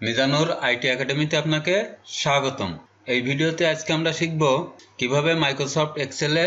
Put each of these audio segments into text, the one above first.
Mizanur IT একাডেমিতে আপনাকে স্বাগতম। এই ভিডিওতে আজকে আমরা শিখব কীভাবে মাইক্রোসফট এক্সেলে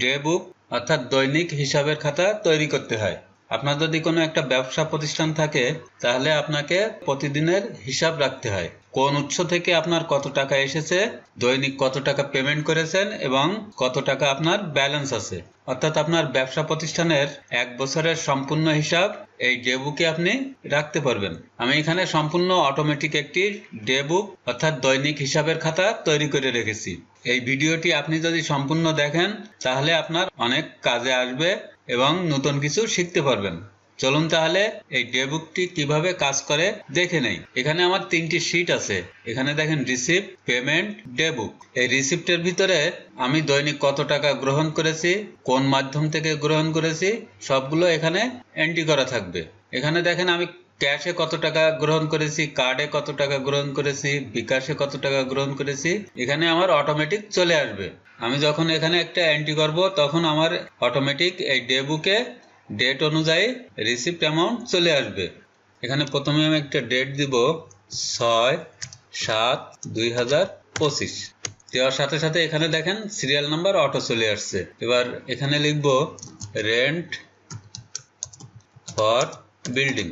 ডে বুক অর্থাৎ দৈনিক হিসাবের খাতা তৈরি করতে হয়। আপনার যদি কোনো একটা ব্যবসা প্রতিষ্ঠান থাকে, তাহলে আপনাকে প্রতিদিনের হিসাব রাখতে হয়। কোন উৎস থেকে আপনার কত টাকা এসেছে, দৈনিক কত টাকা পেমেন্ট করেছেন এবং কত টাকা আপনার ব্যালেন্স আছে। অর্থাৎ আপনার ব্যবসা প্রতিষ্ঠানের এক বছরের সম্পূর্ণ হিসাব এই ডে বুকে আপনি রাখতে পারবেন। আমি এখানে সম্পূর্ণ অটোমেটিক একটি ডে বুক অর্থাৎ দৈনিক হিসাবের খাতা তৈরি করে রেখেছি। এই ভিডিওটি আপনি যদি সম্পূর্ণ দেখেন, তাহলে আপনার অনেক কাজে আসবে। এবং নতুন কিছু শিখতে পারবেন। চলুন তাহলে এই ডেবুকটি কীভাবে কাজ করে দেখে নেই। এখানে আমার তিনটি শিট আছে। এখানে দেখেন রিসিপ্ট পেমেন্ট ডেবুক এই রিসিপ্টের ভিতরে আমি দৈনিক কত টাকা গ্রহণ করেছি, কোন মাধ্যম থেকে গ্রহণ করেছি, সবগুলো এখানে এন্ট্রি করা থাকবে। এখানে দেখেন আমি ক্যাশে কত টাকা গ্রহণ করেছি কার্ডে কত টাকা গ্রহণ করেছি বিকাশে কত টাকা গ্রহণ করেছি, এখানে আমার অটোমেটিক চলে আসবে। আমি যখন এখানে একটা এন্ট্রি করব, তখন আমার অটোমেটিক এই ডে বুকে ডেট অনুযায়ী রিসিপ্ট অ্যামাউন্ট চলে আসবে। এখানে প্রথমে আমি একটা ডেট দিব ছয় সাত দুই হাজার পঁচিশ। দেওয়ার সাথে সাথে এখানে দেখেন সিরিয়াল নাম্বার অটো চলে আসছে। এবার এখানে লিখব রেন্ট ফর বিল্ডিং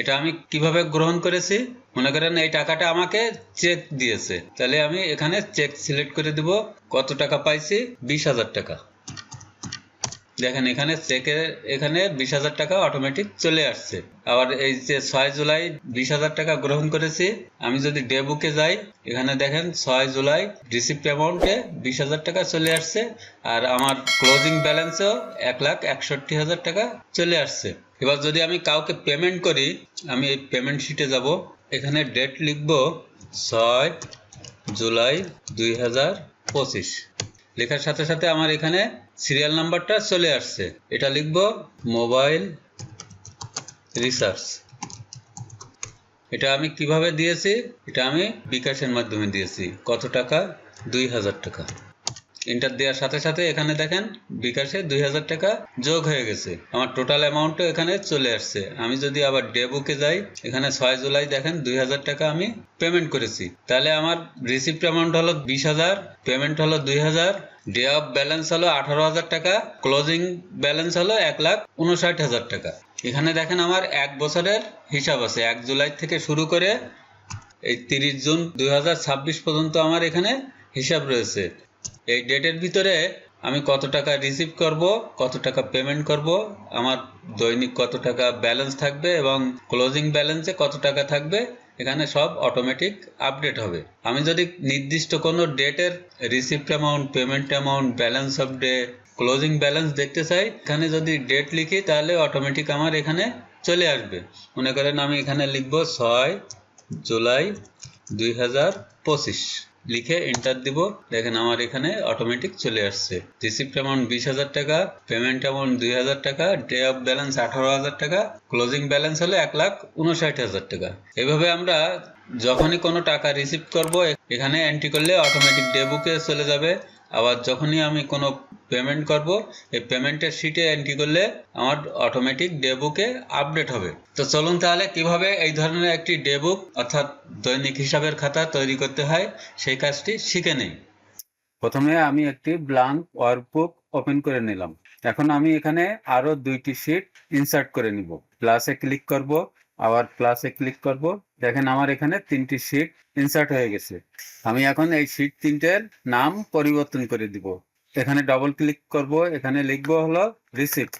এটা আমি কীভাবে গ্রহণ করেছি? মনে করেন এই টাকাটা আমাকে চেক দিয়েছে। তাহলে আমি এখানে চেক সিলেক্ট করে দিব, কত টাকা পাইছি? বিশ হাজার টাকা। দেখেন, এখানে চেকে এখানে বিশ হাজার টাকা অটোমেটিক চলে আসছে। আবার এই যে ছয় জুলাই বিশ হাজার টাকা গ্রহণ করেছি, আমি যদি ডে বুকে যাই, এখানে দেখেন ছয় জুলাই রিসিপ্ট অ্যামাউন্টে বিশ হাজার টাকা চলে আসছে, আর আমার ক্লোজিং ব্যালেন্সেও এক লাখ একষট্টি হাজার টাকা চলে আসছে। এবার যদি আমি কাউকে পেমেন্ট করি, আমি এই পেমেন্ট শিটে যাব। এখানে ডেট লিখব ছয় জুলাই দুই হাজার পঁচিশ। লেখার সাথে সাথে আমার এখানে সিরিয়াল নাম্বারটা চলে আসছে। এটা লিখব মোবাইল রিসার্চ এটা আমি কীভাবে দিয়েছি? এটা আমি বিকাশের মাধ্যমে দিয়েছি। কত টাকা? দুই হাজার টাকা। ইন্টার দেওয়ার সাথে সাথে এখানে দেখেন বিকাশে দুই হাজার টাকা যোগ হয়ে গেছে। আমার টোটাল অ্যামাউন্টও এখানে চলে আসছে। আমি যদি আবার ডেবুকে যাই, এখানে ছয় জুলাই দেখেন দুই হাজার টাকা আমি পেমেন্ট করেছি। তাহলে আমার রিসিপ্ট অ্যামাউন্ট হলো বিশ হাজার পেমেন্ট হলো দুই হাজার ডে অফ ব্যালেন্স হলো আঠারো হাজার টাকা ক্লোজিং ব্যালেন্স হলো এক লাখ উনষাট হাজার টাকা। এখানে দেখেন আমার এক বছরের হিসাব আছে। এক জুলাই থেকে শুরু করে এই তিরিশ জুন দুই হাজার ছাব্বিশ পর্যন্ত আমার এখানে হিসাব রয়েছে। এই ডেটের ভিতরে আমি কত টাকা রিসিভ করব, কত টাকা পেমেন্ট করব, আমার দৈনিক কত টাকা ব্যালেন্স থাকবে এবং ক্লোজিং ব্যালেন্সে কত টাকা থাকবে, এখানে সব অটোমেটিক আপডেট হবে। আমি যদি নির্দিষ্ট কোনো ডেটের receipt amount payment amount balance of day closing balance দেখতে চাই, এখানে যদি ডেট লিখি, তাহলে অটোমেটিক আমার এখানে চলে আসবে। মনে করেন আমি এখানে লিখব ছয় জুলাই দুই হাজার পঁচিশ। লিখে এন্টার দিব। দেখেন আমার এখানে অটোমেটিক চলে আসছে। রিসিপ্ট অ্যামাউন্ট বিশ হাজার টাকা পেমেন্ট অ্যামাউন্ট দুই হাজার টাকা ডে অফ ব্যালেন্স আঠারো হাজার টাকা ক্লোজিং ব্যালেন্স হলো এক লাখ উনষাট হাজার টাকা। এভাবে আমরা যখনই কোনো টাকা রিসিভ করব এখানে এন্ট্রি করলে অটোমেটিক ডে বুকে চলে যাবে। আবার যখনই আমি কোনো পেমেন্ট করব, এই পেমেন্টের শিটে এন্ট্রি করলে আমার অটোমেটিক ডে বুকে আপডেট হবে। তো চলুন তাহলে কীভাবে এই ধরনের একটি ডে বুক অর্থাৎ দৈনিক হিসাবের খাতা তৈরি করতে হয়, সেই কাজটি শিখে নেই। প্রথমে আমি একটি ব্লাঙ্ক ওয়ার্কবুক ওপেন করে নিলাম। এখন আমি এখানে আরও দুইটি শিট ইনসার্ট করে নিব। প্লাসে ক্লিক করব, আবার প্লাসে ক্লিক করব। দেখেন আমার এখানে তিনটি শিট ইনসার্ট হয়ে গেছে। আমি এখন এই শিট তিনটের নাম পরিবর্তন করে দিব। এখানে ডবল ক্লিক করব, এখানে লিখব হলো রিসিপ্ট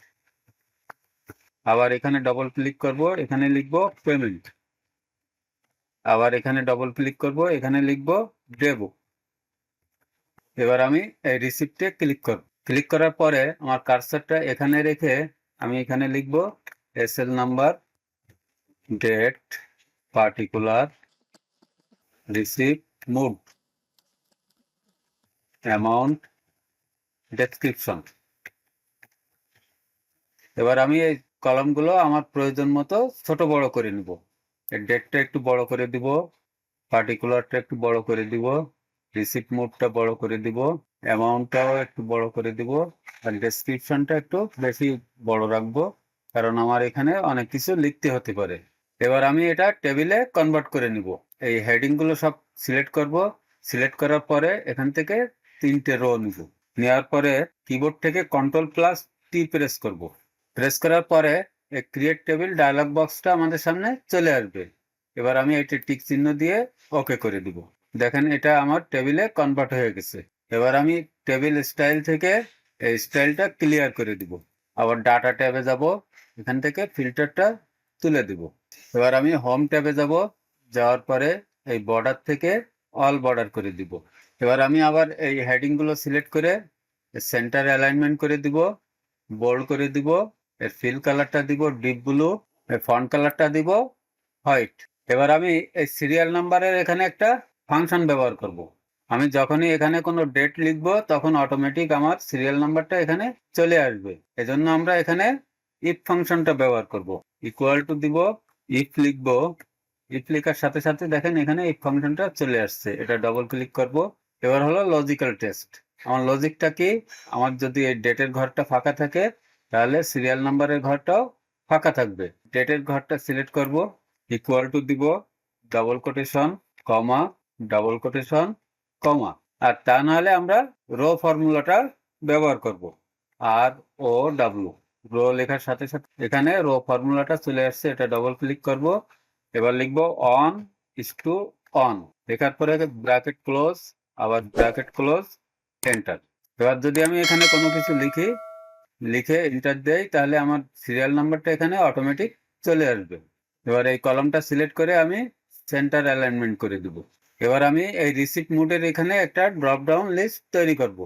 আবার এখানে ডবল ক্লিক করব, এখানে লিখব পেমেন্ট আবার এখানে ডবল ক্লিক করব, এখানে লিখব ডেবো এবার আমি এই রিসিপ্টে ক্লিক করব। ক্লিক করার পরে আমার কার্সারটা এখানে রেখে আমি এখানে লিখব SL number date particular receipt mode amount description এবার আমি এই কলমগুলো আমার প্রয়োজন মতো ছোট বড় করে নিব। ডেটটা একটু বড় করে দিব পার্টিকুলারটা একটু বড় করে দিব রিসিপ্ট মোডটা বড় করে দিব অ্যামাউন্টটাও একটু বড় করে দিব, আর ডেসক্রিপশনটা একটু বেশি বড় রাখব, কারণ আমার এখানে অনেক কিছু লিখতে হতে পারে। এবার আমি এটা টেবিলে কনভার্ট করে নিব। এই হেডিংগুলো সব সিলেক্ট করব। সিলেক্ট করার পরে এখান থেকে তিনটে রো নিব। নেওয়ার পরে কিবোর্ড থেকে কন্ট্রোল প্লাস টি প্রেস করব। প্রেস করার পরে এই ক্রিয়েট টেবিল ডায়লগ বক্সটা আমাদের সামনে চলে আসবে। এবার আমি এটা টিক চিহ্ন দিয়ে ওকে করে দিব। দেখেন এটা আমার টেবিলে কনভার্ট হয়ে গেছে। এবার আমি টেবিল স্টাইল থেকে এই স্টাইলটা ক্লিয়ার করে দিব। আবার ডাটা ট্যাবে যাব। এখান থেকে ফিল্টারটা তুলে দিব। এবার আমি হোম ট্যাবে যাব। যাওয়ার পরে এই বর্ডার থেকে অল বর্ডার করে দিব। এবার আমি আবার এই হেডিংগুলো সিলেক্ট করে সেন্টার অ্যালাইনমেন্ট করে দিব বোল্ড করে দিব, এর ফিল কালারটা দিব ডিপ ব্লু এর ফন্ট কালারটা দিব হোয়াইট এবার আমি এই সিরিয়াল নাম্বারের এখানে একটা ফাংশন ব্যবহার করব। আমি যখনই এখানে কোনো ডেট লিখব, তখন অটোমেটিক আমার সিরিয়াল নাম্বারটা এখানে চলে আসবে। এজন্য আমরা এখানে ইফ ফাংশনটা ব্যবহার করব। ইকুয়াল টু দিব ইফ লিখব ইফ লেখার সাথে সাথে দেখেন এখানে ইফ ফাংশনটা চলে আসছে। এটা ডবল ক্লিক করব। এবার হলো লজিক্যাল টেস্ট আমার লজিকটা কি? আমার যদি এই ডেটের ঘরটা ফাঁকা থাকে, তাহলে সিরিয়াল নাম্বারের ঘরটাও ফাঁকা থাকবে। ডেটের ঘরটা সিলেক্ট করব ইকুয়াল টু দিব double quotation comma double quotation comma আর তা নাহলে আমরা রো ফর্মুলাটা ব্যবহার করব। আর ও ডাব্লু রো লেখার সাথে সাথে এখানে রো ফর্মুলাটা চলে আসছে, এটা ডবল ক্লিক করব। এবার লিখব অন ইস টু অন লেখার পরে ব্র্যাকেট ক্লোজ আবার ব্র্যাকেট ক্লোজ এন্টার এবার যদি আমি এখানে কোনো কিছু লিখি, লিখে এন্টার দেই, তাহলে আমার সিরিয়াল নাম্বারটা এখানে অটোমেটিক চলে আসবে। এবার এই কলমটা সিলেক্ট করে আমি সেন্টার অ্যালাইনমেন্ট করে দিব। এবার আমি এই রিসিপ্ট মোডের এখানে একটা ড্রপ ডাউন লিস্ট তৈরি করব।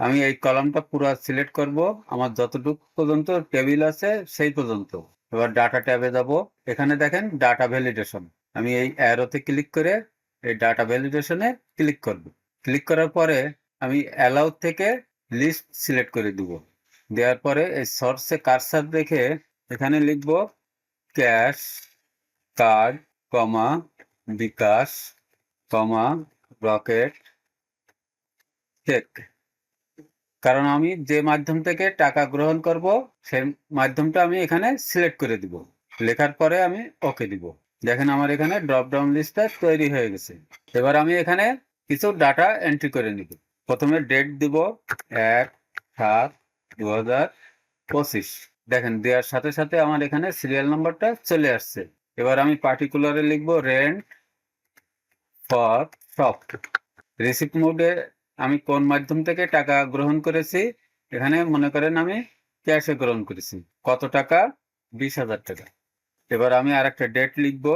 আমি এই কলমটা পুরো সিলেক্ট করব। আমার যতটুকু পর্যন্ত টেবিল আছে, সেই পর্যন্ত। এবার ডাটা ট্যাবে যাব। এখানে দেখেন ডাটা ভ্যালিডেশন আমি এই অ্যারোতে ক্লিক করে এই ডাটা ভ্যালিডেশনে ক্লিক করব। ক্লিক করার পরে আমি অ্যালাউ থেকে লিস্ট সিলেক্ট করে দিব। দেওয়ার পরে এই সোর্সে কারসার রেখে এখানে লিখব cash card comma bKash comma Rocket check কারণ আমি যে মাধ্যম থেকে টাকা গ্রহণ করব, সেই মাধ্যমটা আমি এখানে সিলেক্ট করে দিব। লেখার পরে আমি ওকে দিব। দেখেন আমার এখানে ড্রপ ডাউন লিস্টটা তৈরি হয়ে গেছে। এবার আমি এখানে কিছু ডাটা এন্ট্রি করে নিব। প্রথমে ডেট দিব এক সাত দু হাজার পঁচিশ। দেখেন, দেওয়ার সাথে সাথে আমার এখানে সিরিয়াল নাম্বারটা চলে আসছে। এবার আমি পার্টিকুলারে লিখব রেন্ট ফর শপ রিসিপ্ট মোডে আমি কোন মাধ্যম থেকে টাকা গ্রহণ করেছি? এখানে মনে করেন আমি ক্যাশে গ্রহণ করেছি। কত টাকা? বিশ হাজার টাকা। এবার আমি আর একটা ডেট লিখব।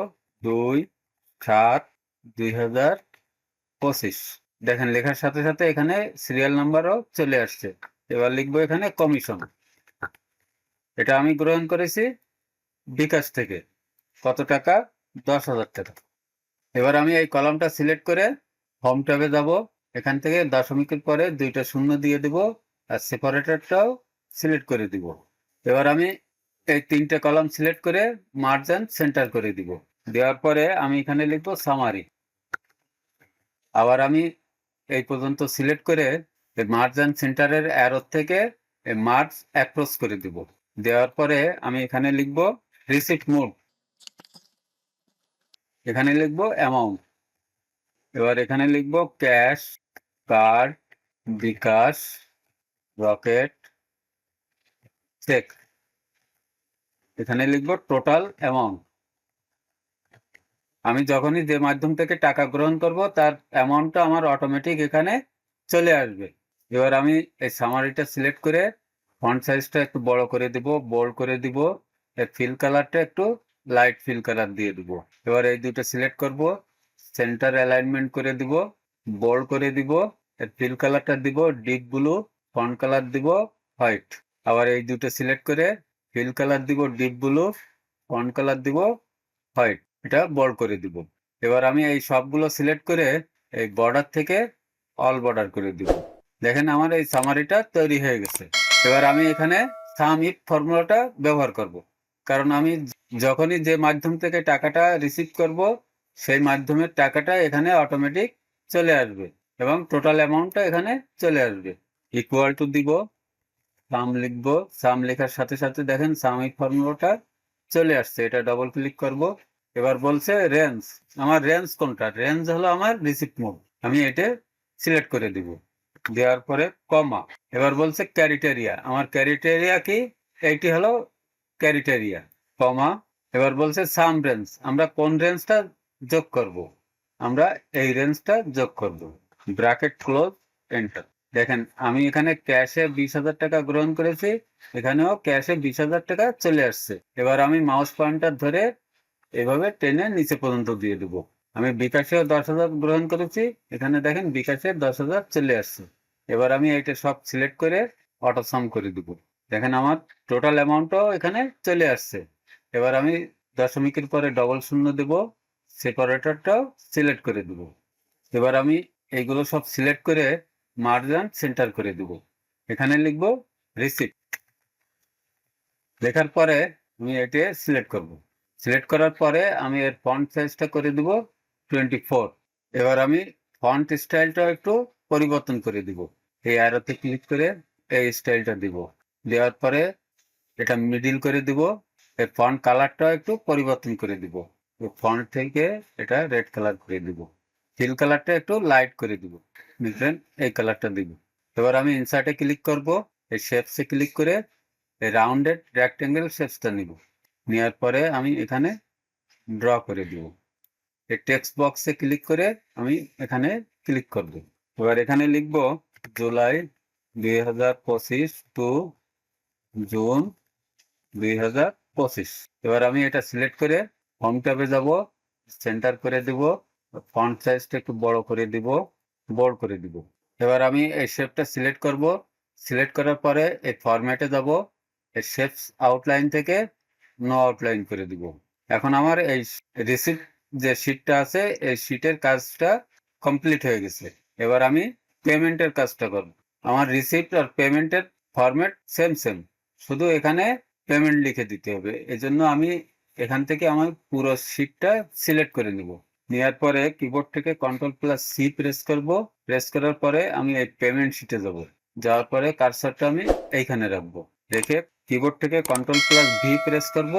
দুই সাত দুই হাজার পঁচিশ দেখেন, লেখার সাথে সাথে এখানে সিরিয়াল নাম্বারও চলে আসছে। এবার লিখব এখানে কমিশন এটা আমি গ্রহণ করেছি বিকাশ থেকে। কত টাকা? দশ হাজার টাকা। এবার আমি এই কলামটা সিলেক্ট করে হোম ট্যাবে যাব। এখান থেকে দশমিকের পরে দুইটা শূন্য দিয়ে দিব আর সেপারেটরটাও সিলেক্ট করে দিব। এবার আমি এই তিনটে কলাম সিলেক্ট করে মার্জান সেন্টার করে দিব। দেওয়ার পরে আমি এখানে লিখব সামারি আবার আমি এই পর্যন্ত সিলেক্ট করে মার্জান সেন্টারের অ্যারো থেকে মার্জ অ্যাক্রস করে দিব। দেওয়ার পরে আমি এখানে লিখব রিসিপ্ট মোড এখানে লিখব অ্যামাউন্ট এবার এখানে লিখব cash card bKash Rocket check এখানে লিখব টোটাল অ্যামাউন্ট আমি যখনই যে মাধ্যম থেকে টাকা গ্রহণ করব, তার অ্যামাউন্টটা আমার অটোমেটিক এখানে চলে আসবে। এবার আমি এই সামারিটা সিলেক্ট করে ফন্ট সাইজটা একটু বড় করে দিব বোল্ড করে দিব, এর ফিল কালারটা একটু লাইট ফিল কালার দিয়ে দিব। এবার এই দুটো সিলেক্ট করব সেন্টার অ্যালাইনমেন্ট করে দিব বোল্ড করে দিব, এর ফিল কালারটা দিব ডিপ ব্লু ফন্ট কালার দিব হোয়াইট আবার এই দুটো সিলেক্ট করে ফিল কালার দিব ডিপ ব্লু ফন্ট কালার দিব হোয়াইট এটা বড় করে দিব। এবার আমি এই সবগুলো সিলেক্ট করে এই বর্ডার থেকে অল বর্ডার করে দিব। দেখেন আমার এই সামারিটা তৈরি হয়ে গেছে। এবার আমি এখানে সাম ইফ ফর্মুলাটা ব্যবহার করব। কারণ আমি যখনই যে মাধ্যম থেকে টাকাটা রিসিভ করব, সেই মাধ্যমের টাকাটা এখানে অটোমেটিক চলে আসবে এবং টোটাল অ্যামাউন্টটা এখানে চলে আসবে। ইকুয়াল টু দিব সাম লিখব সাম লেখার সাথে সাথে দেখেন সাম ইফ ফর্মুলাটা চলে আসছে। এটা ডবল ক্লিক করব। এবার বলছে রেঞ্জ আমার রেঞ্জ কোনটা? রেঞ্জ হলো আমার রিসিপ্ট মোড আমি এটা সিলেক্ট করে দিব। দেওয়ার পরে কমা এবার বলছে ক্যারিটেরিয়া আমার ক্যারিটেরিয়া কি? এইটি হলো ক্যারিটেরিয়া কমা এবার বলছে সাম রেঞ্জ আমরা কোন রেঞ্জটা যোগ করব? আমরা এই রেঞ্জটা যোগ করব। ব্র্যাকেট ক্লোজ এন্টার দেখেন, আমি এখানে ক্যাশে বিশ হাজার টাকা গ্রহণ করেছি। এখানেও ক্যাশে বিশ হাজার টাকা চলে আসছে। এবার আমি মাউস পয়েন্টার ধরে এভাবে টেনে নিচে পর্যন্ত দিয়ে দেবো। আমি বিকাশেও দশ হাজার গ্রহণ করেছি, এখানে দেখেন বিকাশে দশ হাজার চলে আসছে। এবার আমি এটা সব সিলেক্ট করে অটো সাম করে দিব। দেখেন আমার টোটাল অ্যামাউন্টও এখানে চলে আসছে। এবার আমি দশমিকের পরে ডবল শূন্য দেব সেপারেটরটাও সিলেক্ট করে দেব। এবার আমি এইগুলো সব সিলেক্ট করে মার্জান সেন্টার করে দেব। এখানে লিখব রিসিপ্ট লেখার পরে আমি এটি সিলেক্ট করব। সিলেক্ট করার পরে আমি এর ফন্ট সাইজটা করে দিব টোয়েন্টি ফোর এবার আমি ফন্ট স্টাইলটা একটু পরিবর্তন করে দিব। এই অ্যারোতে ক্লিক করে এই স্টাইলটা দিব। দেওয়ার পরে এটা মিডিল করে দিব। এর ফন্ট কালারটাও একটু পরিবর্তন করে দিব। ফন্ট থেকে এটা রেড কালার করে দিব। ফিল কালারটা একটু লাইট করে দিব। বুঝলেন? এই কালারটা দিব। এবার আমি ইনসার্টে ক্লিক করব। এই শেপসে ক্লিক করে রাউন্ডেড রেক্টেঙ্গেল শেপসটা নিব। নেওয়ার পরে আমি এখানে ড্র করে দিব। এই টেক্সট বক্সে ক্লিক করে আমি এখানে ক্লিক করব। এবার এখানে লিখব, জুলাই দুই হাজার পঁচিশ টু জুন দুই হাজার পঁচিশ। এবার আমি এটা সিলেক্ট করে হোম ট্যাবে যাব সেন্টার করে দিব ফন্ট সাইজটা একটু বড় করে দিব বোল্ড করে দিব। এবার আমি এই শেপটা সিলেক্ট করব। সিলেক্ট করার পরে এই ফরম্যাটে যাব। এই শেপস আউটলাইন থেকে নো আউটলাইন করে দিব। এখন আমার এই রিসিপ্ট যে শিটটা আছে, এই শিটের কাজটা কমপ্লিট হয়ে গেছে। এবার আমি পেমেন্টের কাজটা করব। আমার রিসিপ্ট আর পেমেন্টের ফরম্যাট সেম সেম শুধু এখানে পেমেন্ট লিখে দিতে হবে। এজন্য আমি এখান থেকে আমার পুরো শিটটা সিলেক্ট করে নিব। নেওয়ার পরে কিবোর্ড থেকে কন্ট্রোল প্লাস সি প্রেস করব। প্রেস করার পরে আমি এই পেমেন্ট শিটে যাব। যাওয়ার পরে কারসারটা আমি এইখানে রাখব। রেখে কিবোর্ড থেকে কন্ট্রোল প্লাস ভি প্রেস করব,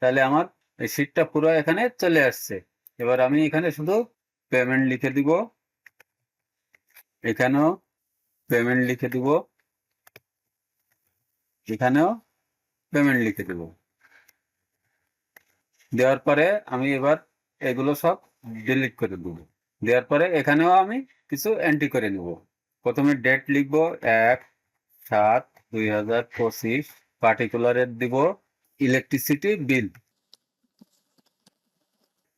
তাহলে আমার এই শিটটা পুরো এখানে চলে আসছে। এবার আমি এখানে শুধু পেমেন্ট লিখে দিব। এখানেও পেমেন্ট লিখে দিব। এখানেও পেমেন্ট লিখে দেব। দেওয়ার পরে আমি এবার এগুলো সব ডিলিট করে দেব। দেওয়ার পরে এখানেও আমি কিছু এন্ট্রি করে নেব। প্রথমে ডেট লিখব এক, সাত, দুই হাজার পঁচিশ পার্টিকুলারের দিব ইলেকট্রিসিটি বিল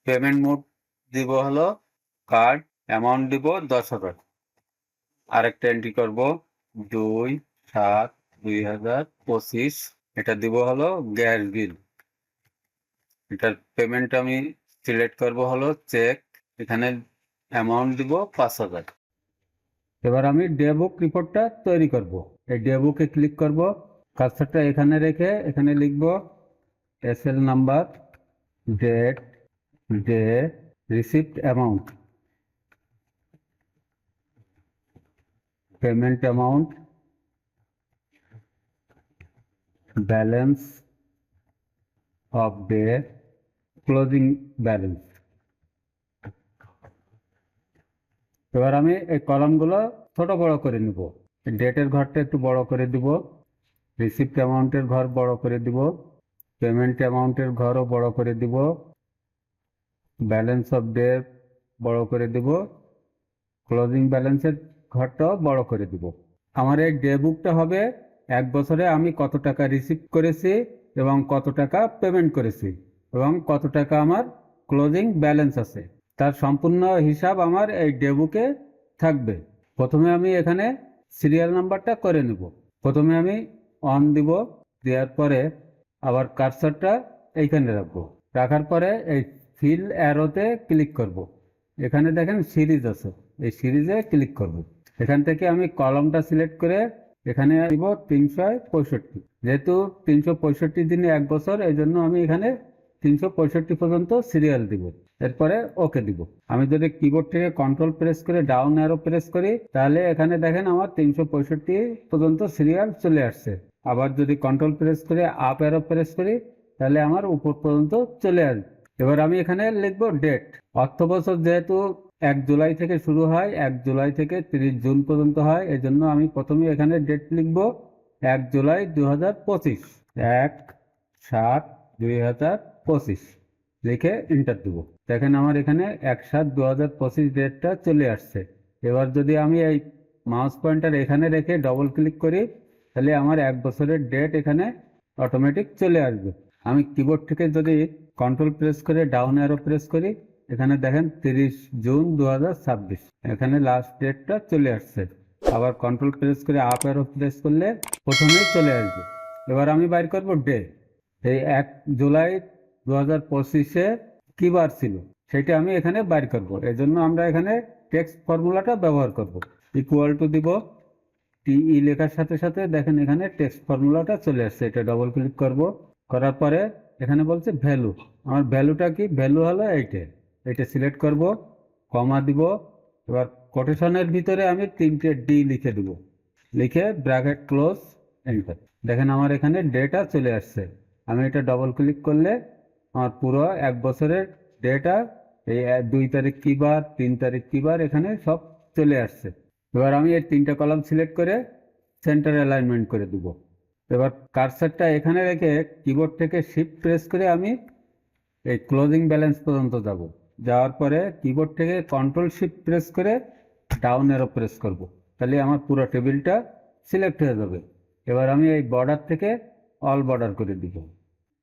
পেমেন্ট মোড দিব হলো কার্ড অ্যামাউন্ট দিব দশ হাজার। আরেকটা এন্ট্রি করব, দুই, সাত, দুই হাজার পঁচিশ। এটা দিব হলো গ্যাস বিল এটার পেমেন্ট আমি সিলেক্ট করব হলো চেক এখানে অ্যামাউন্ট দিব পাঁচ হাজার। এবার আমি ডে বুক রিপোর্টটা তৈরি করব। এই ডে বুকে ক্লিক করব। কাজটা এখানে রেখে এখানে লিখব S L number date day receipt amount payment amount balance of day closing balance এবার আমি এই কলামগুলো ছোট বড় করে নিব। ডেটের ঘরটা একটু বড় করে দিব। রিসিপ্ট অ্যামাউন্টের ঘর বড় করে দিব, পেমেন্ট অ্যামাউন্টের ঘরও বড় করে দিব, ব্যালেন্স অফ ডে বড় করে দিব, ক্লোজিং ব্যালেন্সের ঘরটাও বড় করে দিব। আমার এই ডে বুকটা হবে এক বছরে আমি কত টাকা রিসিভ করেছি এবং কত টাকা পেমেন্ট করেছি এবং কত টাকা আমার ক্লোজিং ব্যালেন্স আছে। তার সম্পূর্ণ হিসাব আমার এই ডে বুকে থাকবে। প্রথমে আমি এখানে সিরিয়াল নাম্বারটা করে নেব। প্রথমে আমি অন দিব, দেওয়ার পরে আবার কারসারটা এইখানে রাখব। রাখার পরে এই ফিল অ্যারোতে ক্লিক করব। এখানে দেখেন সিরিজ আছে, এই সিরিজে ক্লিক করব। এখান থেকে আমি কলমটা সিলেক্ট করে এখানে দিব তিনশো পঁয়ষট্টি। যেহেতু তিনশো পঁয়ষট্টি দিনে এক বছর, এই জন্য আমি এখানে তিনশো পঁয়ষট্টি পর্যন্ত সিরিয়াল দিব। এরপরে ওকে দিব। আমি যদি কিবোর্ড থেকে কন্ট্রোল প্রেস করে ডাউন অ্যারো প্রেস করি, তাহলে এখানে দেখেন আমার তিনশো পঁয়ষট্টি পর্যন্ত সিরিয়াল চলে আসছে। আবার যদি কন্ট্রোল প্রেস করে আপ অ্যারো প্রেস করি, তাহলে আমার উপর পর্যন্ত চলে আসবে। এবার আমি এখানে লিখব ডেট অর্থ বছর যেহেতু এক জুলাই থেকে শুরু হয়, এক জুলাই থেকে তিরিশ জুন পর্যন্ত হয়, এজন্য আমি প্রথমে এখানে ডেট লিখব এক জুলাই দু হাজার পঁচিশ। এক, সাত দুই হাজার পঁচিশ। লিখে এন্টার দেবো। দেখেন আমার এখানে এক সাত দু হাজার পঁচিশ ডেটটা চলে আসছে। এবার যদি আমি এই মাউস পয়েন্টার এখানে রেখে ডবল ক্লিক করি তাহলে আমার এক বছরের ডেট এখানে অটোমেটিক চলে আসবে। আমি কিবোর্ড থেকে যদি কন্ট্রোল প্রেস করে ডাউন অ্যারো প্রেস করি, এখানে দেখেন তিরিশ জুন দু হাজার ছাব্বিশ। এখানে লাস্ট ডেটটা চলে আসছে। আবার কন্ট্রোল প্রেস করে আপ অ্যারো প্রেস করলে প্রথমেই চলে আসবে। এবার আমি বাইর করব ডে এই এক জুলাই দু হাজার পঁচিশে কী বার ছিল, সেটা আমি এখানে বাইর করব। এই জন্য আমরা এখানে টেক্সট ফর্মুলাটা ব্যবহার করব। ইকুয়াল টু দিব টিই লেখার সাথে সাথে দেখেন এখানে টেক্সট ফর্মুলাটা চলে আসছে। এটা ডবল ক্লিক করব। করার পরে এখানে বলছে ভ্যালু আমার ভ্যালুটা কি? ভ্যালু হলো এইটা। এটা সিলেক্ট করব কমা দিব। এবার কোটেশনের ভিতরে আমি তিনটে ডি লিখে দেব। লিখে ব্র্যাকেট ক্লোজ এন্টার দেখেন আমার এখানে ডেটা চলে আসছে। আমি এটা ডবল ক্লিক করলে আমার পুরো এক বছরের ডেটা এই, দুই তারিখ কী বার, তিন তারিখ কী বার এখানে সব চলে আসছে। এবার আমি এই তিনটা কলাম সিলেক্ট করে সেন্টার অ্যালাইনমেন্ট করে দেবো। এবার কারসারটা এখানে রেখে কিবোর্ড থেকে শিফট প্রেস করে আমি এই ক্লোজিং ব্যালেন্স পর্যন্ত যাব। যাওয়ার পরে কিবোর্ড থেকে কন্ট্রোল শিফট প্রেস করে ডাউন এরো প্রেস করব। তাহলে আমার পুরো টেবিলটা সিলেক্ট হয়ে যাবে। এবার আমি এই বর্ডার থেকে অল বর্ডার করে দিব।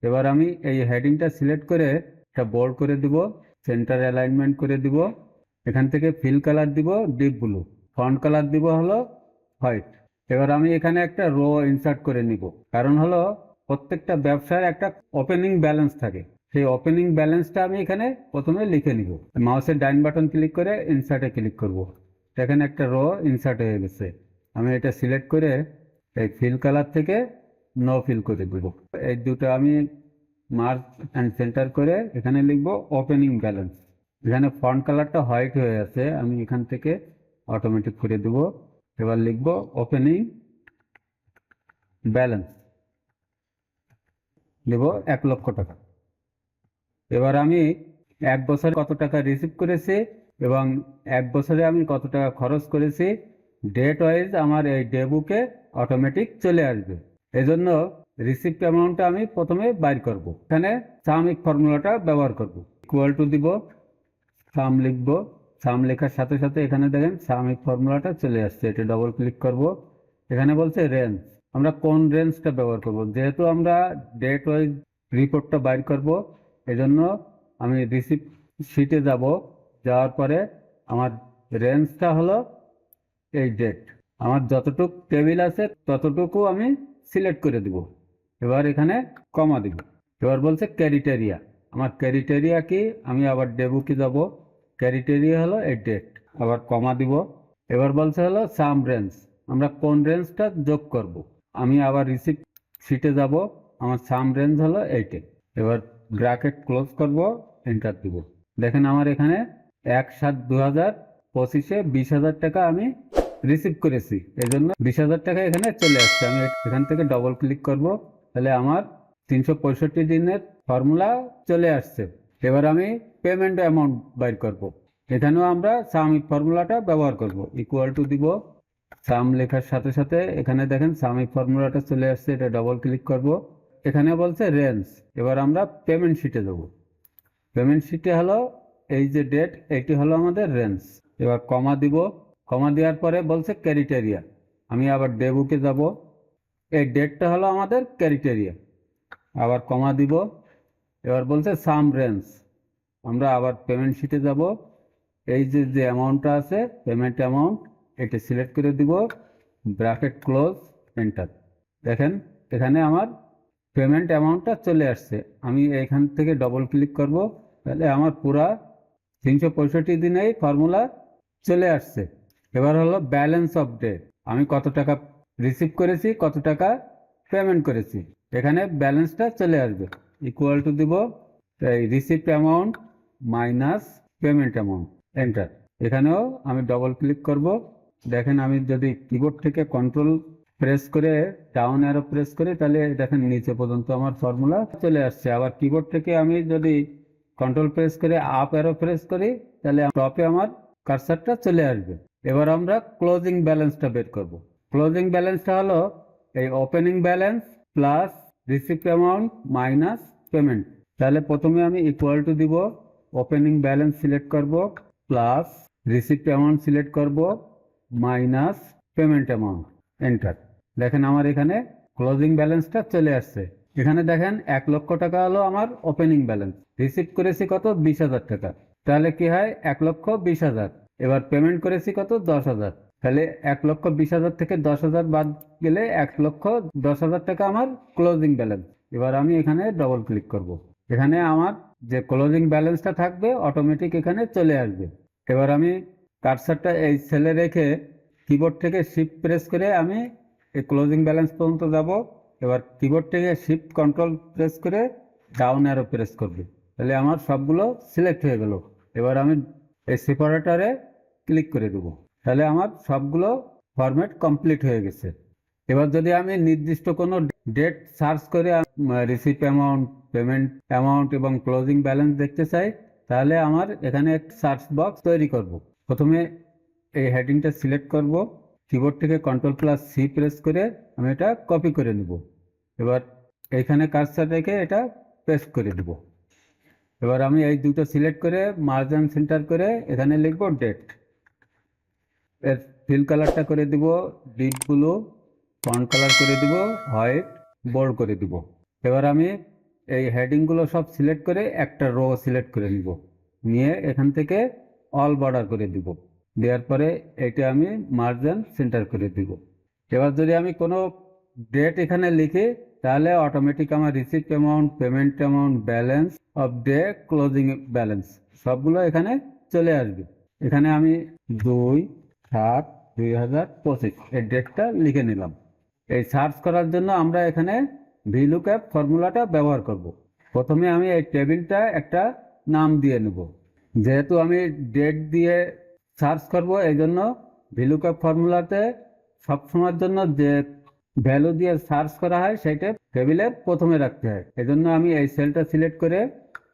এবার আমি এই হেডিংটা সিলেক্ট করে এটা বোল্ড করে দিব সেন্টার অ্যালাইনমেন্ট করে দিব, এখান থেকে ফিল কালার দিব ডিপ ব্লু ফন্ট কালার দিব হলো হোয়াইট এবার আমি এখানে একটা রো ইনসার্ট করে নিব। কারণ হলো প্রত্যেকটা ব্যবসার একটা ওপেনিং ব্যালেন্স থাকে। সেই ওপেনিং ব্যালেন্সটা আমি এখানে প্রথমে লিখে নিব। মাউসের ডাইন বাটন ক্লিক করে ইনসার্টে ক্লিক করব। এখানে একটা রো ইনসার্ট হয়ে গেছে। আমি এটা সিলেক্ট করে এই ফিল কালার থেকে নো ফিল করে দেব। এই দুটো আমি মার্ক অ্যান্ড সেন্টার করে এখানে লিখব ওপেনিং ব্যালেন্স এখানে ফন্ট কালারটা হোয়াইট হয়ে আছে। আমি এখান থেকে অটোমেটিক করে দেব। এবার লিখব ওপেনিং ব্যালেন্স দেব এক লক্ষ টাকা। এবার আমি এক বছর কত টাকা রিসিভ করেছি এবং এক বছরে আমি কত টাকা খরচ করেছি ডেট ওয়াইজ আমার এই ডে বুকে অটোমেটিক চলে আসবে। এজন্য রিসিপ্ট অ্যামাউন্টটা আমি প্রথমে বাইর করব। এখানে সামিক ফর্মুলাটা ব্যবহার করব। ইকুয়াল টু দিব সাম লিখব। সাম লেখার সাথে সাথে এখানে দেখেন সামিক ফর্মুলাটা চলে আসছে। এটা ডবল ক্লিক করব। এখানে বলছে রেঞ্জ আমরা কোন রেঞ্জটা ব্যবহার করব? যেহেতু আমরা ডেট ওয়াইজ রিপোর্টটা বাইর করব, এজন্য আমি রিসিপ্ট শিটে যাব। যাওয়ার পরে আমার রেঞ্জটা হলো এই ডেট আমার যতটুক টেবিল আছে, ততটুকু আমি সিলেক্ট করে দিব। এবার এখানে কমা দিব এবার বলছে ক্যারিটেরিয়া আমার ক্যারিটেরিয়া কি? আমি আবার ডেবুকে যাব। ক্যারিটেরিয়া হলো এই ডেট আবার কমা দিব। এবার বলছে হলো সাম রেঞ্জ আমরা কোন রেঞ্জটা যোগ করব। আমি আবার রিসিপ্ট শিটে যাব। আমার সাম রেঞ্জ হলো এইটে এবার ব্র্যাকেট ক্লোজ করব এন্টার দিব। দেখেন আমার এখানে এক সাত দু হাজার পঁচিশে বিশ হাজার টাকা আমি রিসিভ করেছি। এই জন্য বিশ হাজার টাকা এখানে চলে আসছে। আমি এখান থেকে ডবল ক্লিক করব। তাহলে আমার তিনশো পঁয়ষট্টি দিনের ফর্মুলা চলে আসছে। এবার আমি পেমেন্ট অ্যামাউন্ট বাইর করব। এখানেও আমরা সামিক ফর্মুলাটা ব্যবহার করব। ইকুয়াল টু দিব। সাম লেখার সাথে সাথে এখানে দেখেন সামিক ফর্মুলাটা চলে আসছে, এটা ডবল ক্লিক করব। এখানে বলছে রেঞ্জ এবার আমরা পেমেন্ট শিটে দেবো পেমেন্ট শিটে হলো এই যে ডেট এটি হলো আমাদের রেঞ্জ এবার কমা দিব। কমা দেওয়ার পরে বলছে ক্যারিটেরিয়া আমি আবার ডেবুকে যাব। এই ডেটটা হলো আমাদের ক্যারিটেরিয়া আবার কমা দিব। এবার বলছে সাম রেঞ্জ আমরা আবার পেমেন্ট শিটে যাব। এই যে যে অ্যামাউন্টটা আছে পেমেন্ট অ্যামাউন্ট এটা সিলেক্ট করে দিব। ব্র্যাকেট ক্লোজ এন্টার দেখেন, এখানে আমার পেমেন্ট অ্যামাউন্টটা চলে আসছে। আমি এখান থেকে ডবল ক্লিক করব। তাহলে আমার পুরা তিনশো পঁয়ষট্টি দিনেই ফর্মুলা চলে আসছে। এবার হলো ব্যালেন্স অফ ডে আমি কত টাকা রিসিভ করেছি, কত টাকা পেমেন্ট করেছি। এখানে ব্যালেন্সটা চলে আসবে। ইকুয়াল টু দিব এই receipt amount minus payment amount enter এখানেও আমি ডবল ক্লিক করব। দেখেন আমি যদি কিবোর্ড থেকে কন্ট্রোল প্রেস করে ডাউন অ্যারো প্রেস করে, তাহলে দেখেন নিচে পর্যন্ত আমার ফর্মুলা চলে আসছে। আবার কিবোর্ড থেকে আমি যদি কন্ট্রোল প্রেস করে আপ অ্যারো প্রেস করি, তাহলে টপে আমার কারসারটা চলে আসবে। এবার আমরা ক্লোজিং ব্যালেন্সটা বের করব। ক্লোজিং ব্যালেন্সটা হলো এই opening balance plus receipt amount minus payment তাহলে প্রথমে আমি ইকুয়াল টু দিব ওপেনিং ব্যালেন্স সিলেক্ট করব প্লাস রিসিপ্ট অ্যামাউন্ট সিলেক্ট করব মাইনাস পেমেন্ট অ্যামাউন্ট এন্টার দেখেন আমার এখানে ক্লোজিং ব্যালেন্সটা চলে আসছে। এখানে দেখেন এক লক্ষ টাকা হলো আমার ওপেনিং ব্যালেন্স রিসিভ করেছি কত? বিশ হাজার টাকা। তাহলে কি হয়? এক লক্ষ বিশ হাজার। এবার পেমেন্ট করেছি কত? দশ হাজার। তাহলে এক লক্ষ বিশ হাজার থেকে দশ হাজার বাদ গেলে এক লক্ষ দশ হাজার টাকা আমার ক্লোজিং ব্যালেন্স এবার আমি এখানে ডবল ক্লিক করব। এখানে আমার যে ক্লোজিং ব্যালেন্সটা থাকবে অটোমেটিক এখানে চলে আসবে। এবার আমি কারসারটা এই সেলে রেখে কিবোর্ড থেকে শিফট প্রেস করে আমি এই ক্লোজিং ব্যালেন্স পর্যন্ত যাব। এবার কিবোর্ড থেকে শিফট কন্ট্রোল প্রেস করে ডাউন অ্যারো প্রেস করবে। তাহলে আমার সবগুলো সিলেক্ট হয়ে গেল। এবার আমি এই সেপারেটারে ক্লিক করে দেবো। তাহলে আমার সবগুলো ফরম্যাট কমপ্লিট হয়ে গেছে। এবার যদি আমি নির্দিষ্ট কোনো ডেট সার্চ করে রিসিপ্ট অ্যামাউন্ট পেমেন্ট অ্যামাউন্ট এবং ক্লোজিং ব্যালেন্স দেখতে চাই, তাহলে আমার এখানে একটা সার্চ বক্স তৈরি করব। প্রথমে এই হেডিংটা সিলেক্ট করব। কিবোর্ড থেকে কন্ট্রোল প্লাস সি প্রেস করে আমি এটা কপি করে নেব। এবার এইখানে কাজটা রেখে এটা পেস্ট করে দেব এবার আমি এই দুটো সিলেক্ট করে মার্জিন সেন্টার করে এখানে লিখব ডেট এর ফিল কালারটা করে দিব ডিপ ব্লু ফন্ট কালার করে দিব হোয়াইট বোল্ড করে দিব। এবার আমি এই হেডিংগুলো সব সিলেক্ট করে একটা রো সিলেক্ট করে নিব। নিয়ে এখান থেকে অল বর্ডার করে দিব। দেওয়ার পরে এটা আমি মার্জিন সেন্টার করে দিব। এবার যদি আমি কোনো ডেট এখানে লিখি, তাহলে অটোমেটিক আমার receipt amount payment amount balance of day closing balance সবগুলো এখানে চলে আসবে। এখানে আমি দুই সাত দুই হাজার পঁচিশ। এই ডেটটা লিখে নিলাম। এই সার্চ করার জন্য আমরা এখানে ভিলুক্যাপ ফর্মুলাটা ব্যবহার করব। প্রথমে আমি এই টেবিলটা একটা নাম দিয়ে নেব। যেহেতু আমি ডেট দিয়ে সার্চ করব, এই জন্য ভিলুক্যাপ ফর্মুলাতে সবসময়ের জন্য যে ভ্যালু দিয়ে সার্চ করা হয় সেটা টেবিলে প্রথমে রাখতে হয়। এই জন্য আমি এই সেলটা সিলেক্ট করে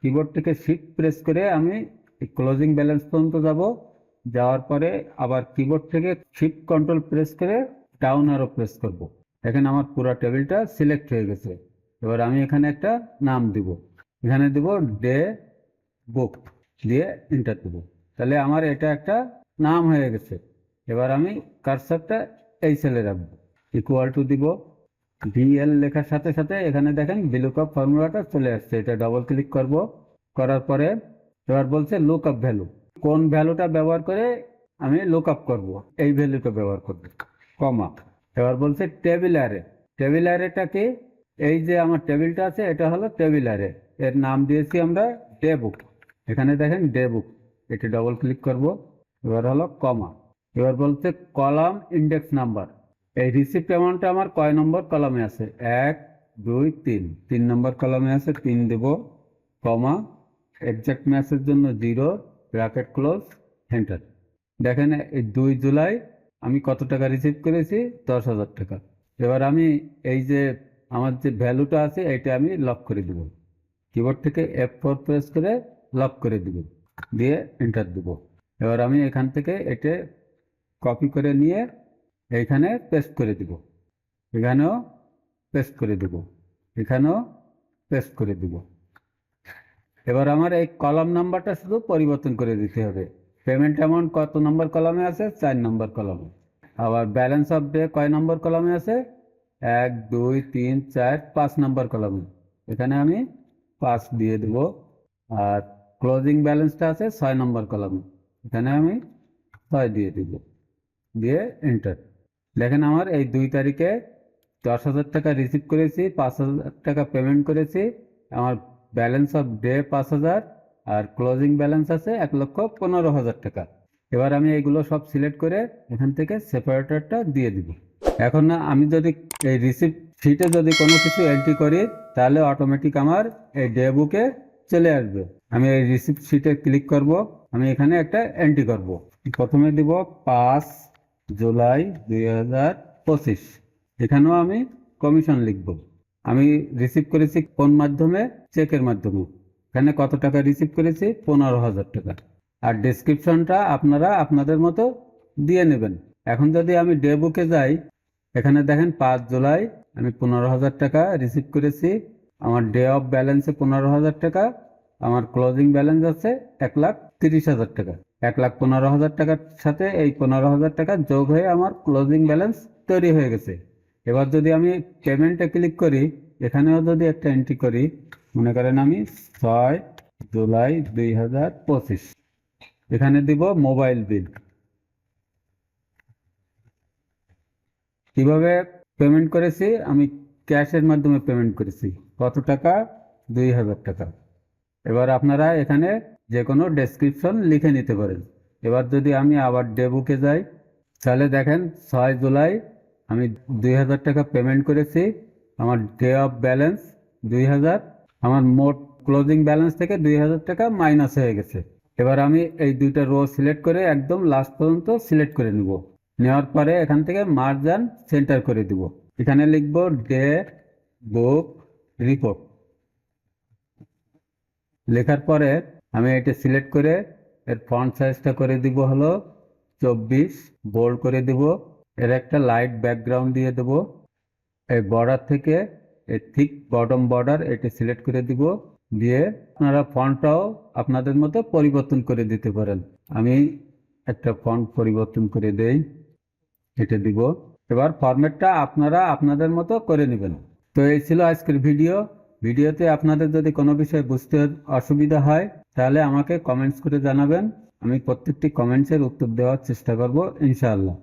কিবোর্ড থেকে শিফট প্রেস করে আমি ক্লোজিং ব্যালেন্স পর্যন্ত যাব। যাওয়ার পরে আবার কিবোর্ড থেকে শিফট কন্ট্রোল প্রেস করে ডাউন আরও প্রেস করব। এখানে আমার পুরো টেবিলটা সিলেক্ট হয়ে গেছে। এবার আমি এখানে একটা নাম দিব। এখানে দিব ডে বুক দিয়ে এন্টার দেবো তাহলে আমার এটা একটা নাম হয়ে গেছে। এবার আমি কারসারটা এই সেলে রাখব। ইকুয়াল টু দিব। ডিএল লেখার সাথে সাথে এখানে দেখেন বিলুকআপ ফর্মুলাটা চলে আসছে। এটা ডবল ক্লিক করব। করার পরে এবার বলছে লুক আপ ভ্যালু কোন ভ্যালুটা ব্যবহার করে আমি লুক আপ করব? এই ভ্যালুটা ব্যবহার করবে। কমা এবার বলছে টেবিল অ্যারে টেবিল অ্যারেটা কি? এই যে আমার টেবিলটা আছে, এটা হলো টেবিল অ্যারে এর নাম দিয়েছি আমরা ডে বুক এখানে দেখেন ডে বুক এটা ডবল ক্লিক করব। এবার হলো কমা এবার বলছে কলাম ইন্ডেক্স নাম্বার এই রিসিপ্ট অ্যামাউন্টটা আমার কয় নম্বর কলামে আছে? এক, দুই, তিন। তিন নম্বর কলামে আছে, তিন দেব। কমা এক্সাক্ট ম্যাচের জন্য জিরো ব্র্যাকেট ক্লোজ এন্টার দেখেন, এই দুই জুলাই আমি কত টাকা রিসিভ করেছি? দশ হাজার টাকা। এবার আমি এই যে আমার যে ভ্যালুটা আছে এটা আমি লক করে দেব। কিবোর্ড থেকে এফ ফোর প্রেস করে লক করে দেব। দিয়ে এন্টার দেব। এবার আমি এখান থেকে এটা কপি করে নিয়ে এইখানে পেস্ট করে দিব। এখানেও পেস্ট করে দিব। এখানেও পেস্ট করে দিব। এবার আমার এই কলাম নাম্বারটা শুধু পরিবর্তন করে দিতে হবে। পেমেন্ট অ্যামাউন্ট কত নম্বর কলামে আছে? চার নম্বর কলামে। আবার ব্যালেন্স অফ ডে কয় নম্বর কলামে আছে? এক, দুই, তিন, চার, পাঁচ নম্বর কলামে। এখানে আমি পাঁচ দিয়ে দেব। আর ক্লোজিং ব্যালেন্সটা আছে ছয় নম্বর কলামে। এখানে আমি ছয় দিয়ে দিব। দিয়ে এন্টার দেখেন আমার এই দুই তারিখে দশ হাজার টাকা রিসিভ করেছি, পাঁচ হাজার টাকা পেমেন্ট করেছি। আমার ব্যালেন্স অফ ডে পাঁচ হাজার আর ক্লোজিং ব্যালেন্স আছে এক লক্ষ পনেরো হাজার টাকা। এবার আমি এইগুলো সব সিলেক্ট করে এখান থেকে সেপারেটরটা দিয়ে দিব। এখন আমি যদি এই রিসিপ্ট শিটে যদি কোনো কিছু এন্ট্রি করি, তাহলে অটোমেটিক আমার এই ডে বুকে চলে আসবে। আমি এই রিসিপ্ট শিটে ক্লিক করব, আমি এখানে একটা এন্ট্রি করব। প্রথমে দিব পাঁচ জুলাই দুই হাজার পঁচিশ। এখানেও আমি কমিশন লিখব। আমি রিসিভ করেছি কোন মাধ্যমে চেকের মাধ্যমে। এখানে কত টাকা রিসিভ করেছি? পনেরো হাজার টাকা। আর ডেসক্রিপশনটা আপনারা আপনাদের মতো দিয়ে নেবেন। এখন যদি আমি ডে বুকে যাই, এখানে দেখেন পাঁচ জুলাই, আমি পনেরো হাজার টাকা রিসিভ করেছি। আমার ডে অফ ব্যালেন্সে পনেরো হাজার টাকা, আমার ক্লোজিং ব্যালেন্স আছে এক লাখ তিরিশ হাজার টাকা। এক লাখ পনেরো হাজার টাকার সাথে এই পনেরো হাজার টাকা যোগ হয়ে আমার ক্লোজিং ব্যালেন্স তৈরি হয়ে গেছে। এবার যদি আমি পেমেন্টে ক্লিক করি, এখানেও যদি একটা এন্ট্রি করি, মনে করেন আমি ছয় জুলাই দুই হাজার পঁচিশ। এখানে দিব মোবাইল বিল কীভাবে পেমেন্ট করেছি? আমি ক্যাশের মাধ্যমে পেমেন্ট করেছি। কত টাকা? দুই হাজার টাকা। এবার আপনারা এখানে যে কোনো ডেসক্রিপশন লিখে নিতে পারেন। এবার যদি আমি আবার ডেবুকে যাই, তাহলে দেখেন ছয় জুলাই আমি দুই হাজার টাকা পেমেন্ট করেছি, আমার ডে অফ ব্যালেন্স দুই হাজার, আমার মোট ক্লোজিং ব্যালেন্স থেকে দুই হাজার টাকা মাইনাস হয়ে গেছে। এবার আমি এই দুইটা রো সিলেক্ট করে একদম লাস্ট পর্যন্ত সিলেক্ট করে নিব। নেওয়ার পরে এখান থেকে মার্জান সেন্টার করে দিব। এখানে লিখব ডে বুক রিপোর্ট লেখার পরে আমি এটা সিলেক্ট করে এর ফন্ট সাইজটা করে দিব হলো চব্বিশ বোল্ড করে দিব। এর একটা লাইট ব্যাকগ্রাউন্ড দিয়ে দেব। এই বর্ডার থেকে এই ঠিক বটম বর্ডার এটা সিলেক্ট করে দিব। দিয়ে আপনারা ফন্টটাও আপনাদের মতো পরিবর্তন করে দিতে পারেন। আমি একটা ফন্ট পরিবর্তন করে দেই, এটা দিব। এবার ফরম্যাটটা আপনারা আপনাদের মতো করে নেবেন। তো এই ছিল আজকের ভিডিও ভিডিওতে আপনাদের যদি কোনো বিষয় বুঝতে অসুবিধা হয়, তাহলে আমাকে কমেন্টস করে জানাবেন। আমি প্রত্যেকটি কমেন্টসের উত্তর দেওয়ার চেষ্টা করব, ইনশাআল্লাহ।